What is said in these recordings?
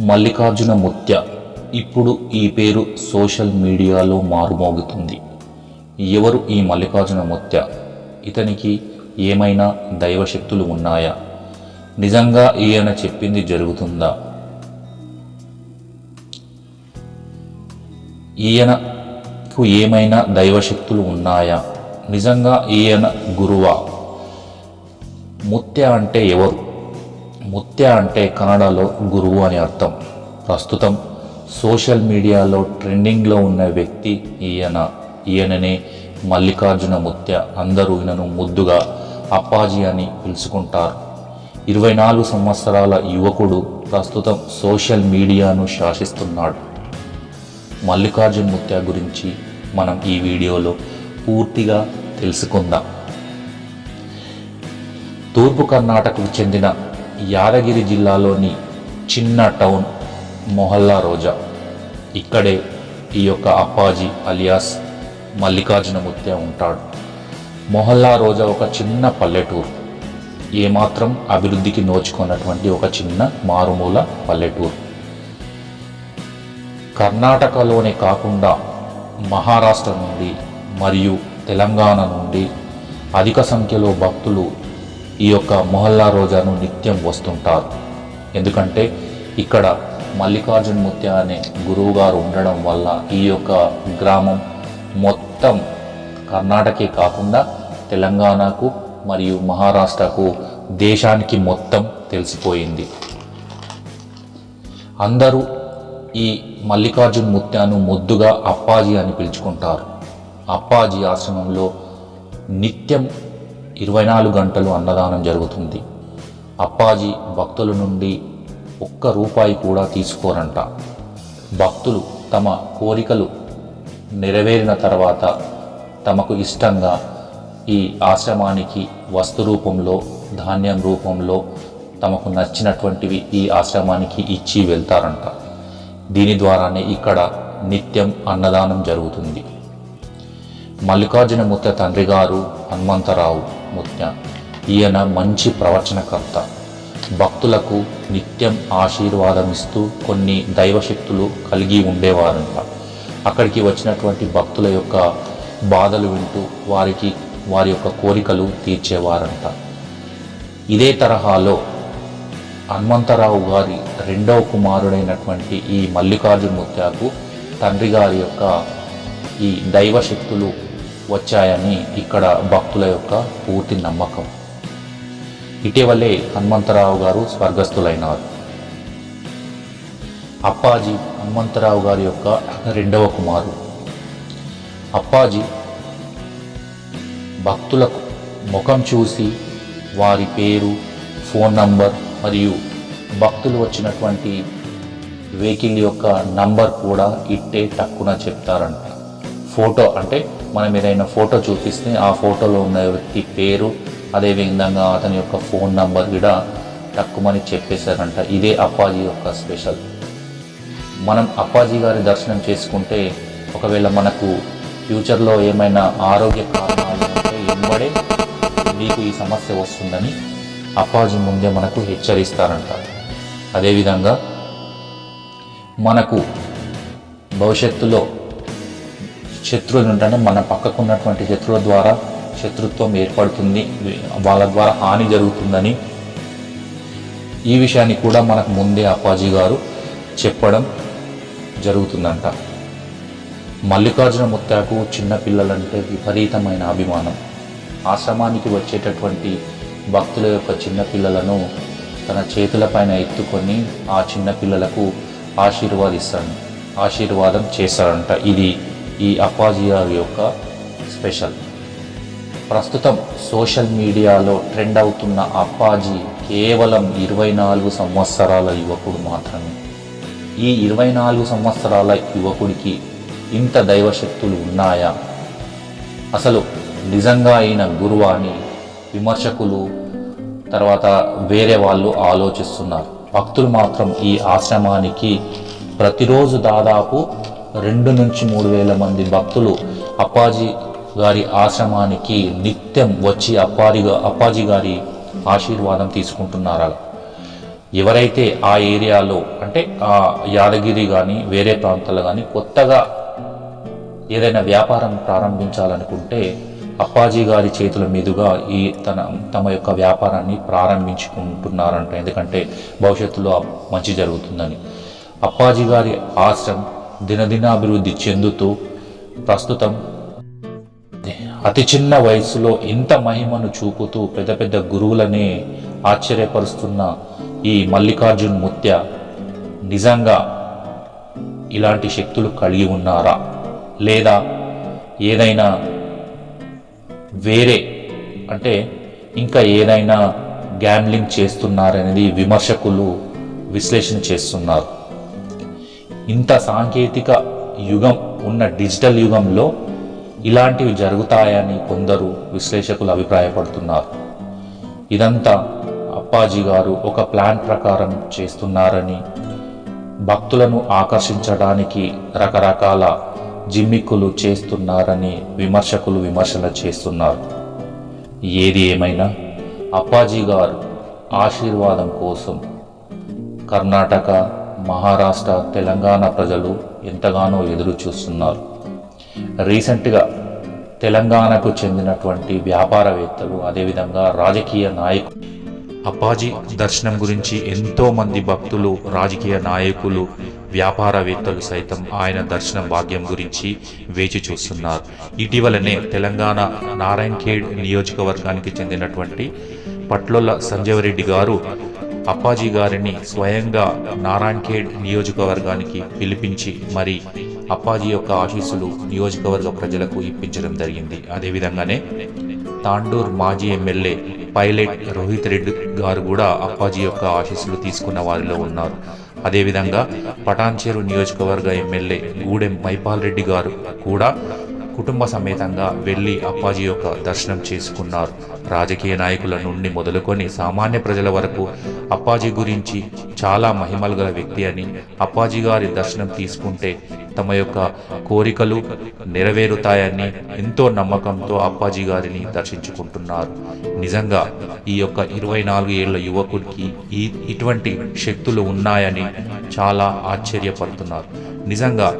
మల్లికార్జున ముత్య. ఇప్పుడు ఈ పేరు సోషల్ మీడియాలో మారుమోగుతుంది. ఎవరు ఈ మల్లికార్జున ముత్య? ఇతనికి ఏమైనా దైవశక్తులు ఉన్నాయా? నిజంగా ఈయన చెప్పింది జరుగుతుందా? ఈయనకు ఏమైనా దైవశక్తులు ఉన్నాయా? నిజంగా ఈయన గురువా? ముత్య అంటే ఎవరు? ముత్య అంటే కన్నడలో గురువు అని అర్థం. ప్రస్తుతం సోషల్ మీడియాలో ట్రెండింగ్లో ఉన్న వ్యక్తి ఈయన. ఈయననే మల్లికార్జున ముత్య. అందరూ ఈయనను ముద్దుగా అప్పాజీ అని పిలుచుకుంటారు. ఇరవై నాలుగు సంవత్సరాల యువకుడు ప్రస్తుతం సోషల్ మీడియాను శాసిస్తున్నాడు. మల్లికార్జున ముత్య గురించి మనం ఈ వీడియోలో పూర్తిగా తెలుసుకుందాం. తూర్పు కర్ణాటకకు చెందిన యాదగిరి జిల్లాలోని చిన్న టౌన్ మొహల్లా రోజా. ఇక్కడే ఈ యొక్క అప్పాజీ అలియాస్ మల్లికార్జున ముత్య ఉంటాడు. మొహల్లా రోజా ఒక చిన్న పల్లెటూరు. ఏమాత్రం అభివృద్ధికి నోచుకున్నటువంటి ఒక చిన్న మారుమూల పల్లెటూరు. కర్ణాటకలోనే కాకుండా మహారాష్ట్ర నుండి మరియు తెలంగాణ నుండి అధిక సంఖ్యలో భక్తులు ఈ యొక్క మొహల్లా రోజాను నిత్యం వస్తుంటారు. ఎందుకంటే ఇక్కడ మల్లికార్జున ముత్య అనే గురువు గారు ఉండడం వల్ల ఈ యొక్క గ్రామం మొత్తం కర్ణాటకే కాకుండా తెలంగాణకు మరియు మహారాష్ట్రకు దేశానికి మొత్తం తెలిసిపోయింది. అందరూ ఈ మల్లికార్జున్ ముత్యాను ముద్దుగా అప్పాజీ అని పిలుచుకుంటారు. అప్పాజీ ఆశ్రమంలో నిత్యం ఇరవై నాలుగు గంటలు అన్నదానం జరుగుతుంది. అప్పాజీ భక్తుల నుండి ఒక్క రూపాయి కూడా తీసుకోరంట. భక్తులు తమ కోరికలు నెరవేరిన తర్వాత తమకు ఇష్టంగా ఈ ఆశ్రమానికి వస్తు రూపంలో ధాన్యం రూపంలో తమకు నచ్చినటువంటివి ఈ ఆశ్రమానికి ఇచ్చి వెళ్తారంట. దీని ద్వారానే ఇక్కడ నిత్యం అన్నదానం జరుగుతుంది. మల్లికార్జున ముత్త తండ్రి గారు హనుమంతరావు ముత్య ఈయన మంచి ప్రవచనకర్త. భక్తులకు నిత్యం ఆశీర్వాదం ఇస్తూ కొన్ని దైవశక్తులు కలిగి ఉండేవారంట. అక్కడికి వచ్చినటువంటి భక్తుల యొక్క బాధలు వింటూ వారికి వారి యొక్క కోరికలు తీర్చేవారంట. ఇదే తరహాలో హనుమంతరావు గారి రెండవ కుమారుడైనటువంటి ఈ మల్లికార్జున ముత్యాకు తండ్రి గారి యొక్క ఈ దైవశక్తులు వచ్చాయని ఇక్కడ భక్తుల యొక్క పూర్తి నమ్మకం. ఇటీవలే హనుమంతరావు గారు స్వర్గస్థులైనారు అప్పాజీ హనుమంతరావు గారి యొక్క రెండవ కుమారుడు. అప్పాజీ భక్తులకు ముఖం చూసి వారి పేరు ఫోన్ నంబర్ మరియు భక్తులు వచ్చినటువంటి వెహికల్ యొక్క నంబర్ కూడా ఇట్టే టక్కున చెప్తారంట. ఫోటో అంటే మనం ఏదైనా ఫోటో చూపిస్తే ఆ ఫోటోలో ఉన్న వ్యక్తి పేరు అదేవిధంగా అతని యొక్క ఫోన్ నంబర్ కూడా తక్కువని చెప్పేశారంట. ఇదే అప్పాజీ యొక్క స్పెషల్. మనం అప్పాజీ గారి దర్శనం చేసుకుంటే ఒకవేళ మనకు ఫ్యూచర్లో ఏమైనా ఆరోగ్య కారణాలు ఉంటే ఎంబడే మీకు ఈ సమస్య వస్తుందని అప్పాజీ ముందే మనకు హెచ్చరిస్తారంట. అదేవిధంగా మనకు భవిష్యత్తులో శత్రువులు నుండి మన పక్కకు ఉన్నటువంటి శత్రువుల ద్వారా శత్రుత్వం ఏర్పడుతుంది. వాళ్ళ ద్వారా హాని జరుగుతుందని ఈ విషయాన్ని కూడా మనకు ముందే అప్పాజీ గారు చెప్పడం జరుగుతుందంట. మల్లికార్జున ముత్తాకు చిన్నపిల్లలంటే విపరీతమైన అభిమానం. ఆశ్రమానికి వచ్చేటటువంటి భక్తుల యొక్క చిన్నపిల్లలను తన చేతులపైన ఎత్తుకొని ఆ చిన్నపిల్లలకు ఆశీర్వాదిస్తాడు. ఆశీర్వాదం చేస్తాడంట. ఇది ఈ అప్పాజీ యొక్క స్పెషల్. ప్రస్తుతం సోషల్ మీడియాలో ట్రెండ్ అవుతున్న అప్పాజీ కేవలం ఇరవై నాలుగు సంవత్సరాల యువకుడు మాత్రమే. ఈ ఇరవై నాలుగు సంవత్సరాల యువకుడికి ఇంత దైవశక్తులు ఉన్నాయా? అసలు నిజంగా అయిన గురువు అని విమర్శకులు తర్వాత వేరే వాళ్ళు ఆలోచిస్తున్నారు. భక్తులు మాత్రం ఈ ఆశ్రమానికి ప్రతిరోజు దాదాపు రెండు నుంచి మూడు వేల మంది భక్తులు అప్పాజీ గారి ఆశ్రమానికి నిత్యం వచ్చి అప్పారి అప్పాజీ గారి ఆశీర్వాదం తీసుకుంటున్నారా? ఎవరైతే ఆ ఏరియాలో అంటే ఆ యాదగిరి కానీ వేరే ప్రాంతాల్లో కానీ కొత్తగా ఏదైనా వ్యాపారం ప్రారంభించాలనుకుంటే అప్పాజీ గారి చేతుల మీదుగా ఈ తన తమ యొక్క వ్యాపారాన్ని ప్రారంభించుకుంటున్నారంట. ఎందుకంటే భవిష్యత్తులో మంచి జరుగుతుందని. అప్పాజీ గారి ఆశ్రమం దినదినాభివృద్ధి చెందుతూ ప్రస్తుతం అతి చిన్న వయసులో ఇంత మహిమను చూపుతూ పెద్ద పెద్ద గురువులనే ఆశ్చర్యపరుస్తున్న ఈ మల్లికార్జున్ ముత్య నిజంగా ఇలాంటి శక్తులు కలిగి ఉన్నారా? లేదా ఏదైనా వేరే అంటే ఇంకా ఏదైనా గ్యామ్లింగ్ చేస్తున్నారనేది విమర్శకులు విశ్లేషణ చేస్తున్నారు. ఇంత సాంకేతిక యుగం ఉన్న డిజిటల్ యుగంలో ఇలాంటివి జరుగుతాయని కొందరు విశ్లేషకులు అభిప్రాయపడుతున్నారు. ఇదంతా అప్పాజీ గారు ఒక ప్లాన్ ప్రకారం చేస్తున్నారని భక్తులను ఆకర్షించడానికి రకరకాల జిమ్మిక్కులు చేస్తున్నారని విమర్శకులు విమర్శలు చేస్తున్నారు. ఏది ఏమైనా అప్పాజీ గారు ఆశీర్వాదం కోసం కర్ణాటక మహారాష్ట్ర తెలంగాణ ప్రజలు ఎంతగానో ఎదురు చూస్తున్నారు. రీసెంట్గా తెలంగాణకు చెందినటువంటి వ్యాపారవేత్తలు అదేవిధంగా రాజకీయ నాయకులు అప్పాజీ దర్శనం గురించి ఎంతోమంది భక్తులు రాజకీయ నాయకులు వ్యాపారవేత్తలు సైతం ఆయన దర్శన భాగ్యం గురించి వేచి చూస్తున్నారు. ఇటీవలనే తెలంగాణ నారాయణఖేడ్ నియోజకవర్గానికి చెందినటువంటి పట్లొల్ల సంజయరెడ్డి గారు అప్పాజీ గారిని స్వయంగా నారాయణఖేడ్ నియోజకవర్గానికి పిలిపించి మరి అప్పాజీ యొక్క ఆశీస్సులు నియోజకవర్గ ప్రజలకు ఇప్పించడం జరిగింది. అదేవిధంగానే తాండూర్ మాజీ ఎమ్మెల్యే పైలట్ రోహిత్ రెడ్డి గారు కూడా అప్పాజీ యొక్క ఆశీస్సులు తీసుకున్న వారిలో ఉన్నారు. అదేవిధంగా పటాన్చేరు నియోజకవర్గ ఎమ్మెల్యే గూడెం మైపాల్ రెడ్డి గారు కూడా కుటుంబ సమేతంగా వెళ్ళి అప్పాజీ యొక్క దర్శనం చేసుకున్నారు. రాజకీయ నాయకుల నుండి మొదలుకొని సామాన్య ప్రజల వరకు అప్పాజీ గురించి చాలా మహిమలు గల వ్యక్తి అని అప్పాజీ గారి దర్శనం తీసుకుంటే తమ యొక్క కోరికలు నెరవేరుతాయని ఎంతో నమ్మకంతో అప్పాజీ గారిని దర్శించుకుంటున్నారు. నిజంగా ఈ యొక్క ఇరవై నాలుగు ఏళ్ళ యువకుడికి ఈ ఇటువంటి శక్తులు ఉన్నాయని చాలా ఆశ్చర్యపడుతున్నారు. నిజంగా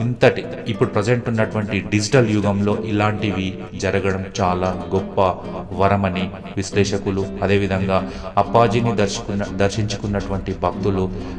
ఇంతటి ఇప్పుడు ప్రజెంట్ ఉన్నటువంటి డిజిటల్ యుగంలో ఇలాంటివి జరగడం చాలా గొప్ప వరమని విశ్లేషకులు అదేవిధంగా అప్పాజీని దర్శకున్న దర్శించుకున్నటువంటి భక్తులు